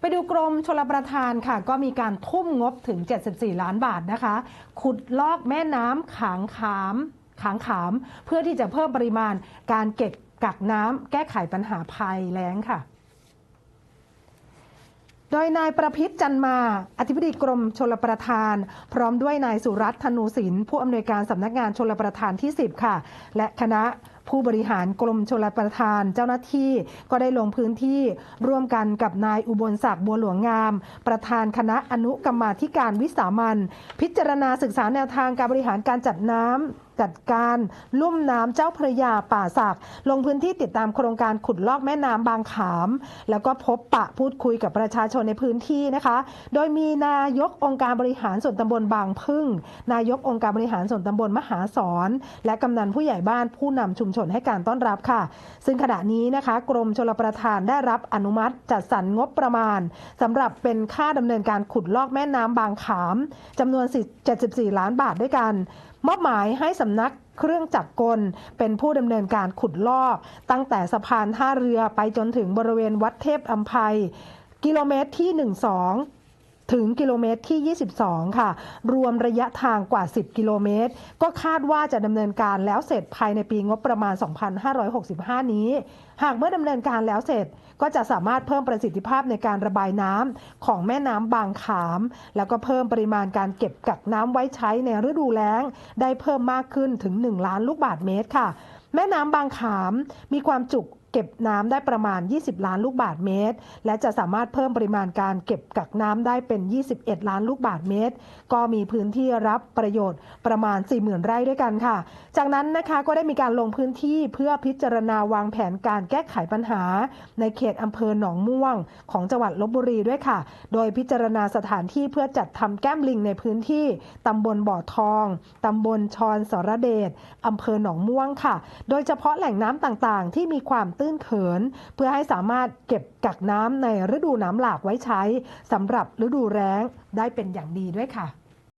ไปดูกรมชลประทานค่ะ ก็มีการทุ่มงบถึง 74 ล้านบาทนะคะ ขุดลอกแม่น้ำขางขามขางขาม เพื่อที่จะเพิ่มปริมาณการเก็บกักน้ำแก้ไขปัญหาภัยแล้งค่ะ โดยนายประพิษจันมา อธิบดีกรมชลประทาน พร้อมด้วยนายสุรัตน์ธนูศิลป์ผู้อำนวยการสำนักงานชลประทานที่ 10 ค่ะ และคณะ ผู้บริหารกรมชลประทานเจ้าหน้าที่ก็ได้ลงพื้นที่ร่วมกันกับนายอุบลศักดิ์บัวหลวงงาม ประธานคณะอนุกรรมาธิการวิสามันพิจารณาศึกษาแนวทางการบริหารการจัดน้ำ จัดการลุ่มน้ำเจ้าพระยาป่าสักลงพื้นที่ติดตามโครงการขุดลอกแม่น้ำบางขาม แล้วก็พบปะพูดคุยกับประชาชนในพื้นที่นะคะ โดยมีนายกองค์การบริหารส่วนตำบลบางพึ่ง นายกองค์การบริหารส่วนตำบลมหาสอนและกำนันผู้ใหญ่บ้านผู้นำชุมชนให้การต้อนรับค่ะ ซึ่งขณะนี้นะคะ กรมชลประทานได้รับอนุมัติจัดสรรงบประมาณสำหรับเป็นค่าดำเนินการขุดลอกแม่น้ำบางขามจำนวน 74 ล้านบาทด้วยกันมอบหมายให้สำนักเครื่องจักรกล เป็นผู้ดำเนินการขุดลอก ตั้งแต่สะพานท่าเรือไปจนถึงบริเวณวัดเทพอัมภัย กิโลเมตรที่ 12ถึงกิโลเมตรที่ 22 ค่ะ รวมระยะทางกว่า 10 กิโลเมตร ก็คาดว่าจะดำเนินการแล้วเสร็จภายในปีงบประมาณ 2565 นี้ หากเมื่อดำเนินการแล้วเสร็จ ก็จะสามารถเพิ่มประสิทธิภาพในการระบายน้ำของแม่น้ำบางขาม แล้วก็เพิ่มปริมาณการเก็บกักน้ำไว้ใช้ในฤดูแล้ง ได้เพิ่มมากขึ้นถึง 1 ล้านลูกบาศก์เมตรค่ะ แม่น้ำบางขามมีความจุ เก็บน้ำได้ประมาณ 20 ล้านลูกบาศก์เมตร และจะสามารถเพิ่มปริมาณการเก็บกักน้ำได้เป็น 21 ล้านลูกบาศก์เมตร ก็มีพื้นที่รับประโยชน์ประมาณ 40,000 ไร่ด้วยกันค่ะ จากนั้นนะคะก็ได้มีการลงพื้นที่เพื่อพิจารณาวางแผนการแก้ไขปัญหา ในเขตอำเภอหนองม่วง ของจังหวัดลบบุรีด้วยค่ะ โดยพิจารณาสถานที่เพื่อจัดทำแก้มลิงในพื้นที่ตำบลบ่อทองตำบลชอนสรเดชอำเภอหนองม่วงค่ะ โดยเฉพาะแหล่งน้ำต่างๆ ที่มีความตื้นื้นเขิน เพื่อให้สามารถเก็บกักน้ำในฤดูน้ำหลากไว้ใช้สำหรับฤดูแรงได้เป็นอย่างดีด้วยค่ะ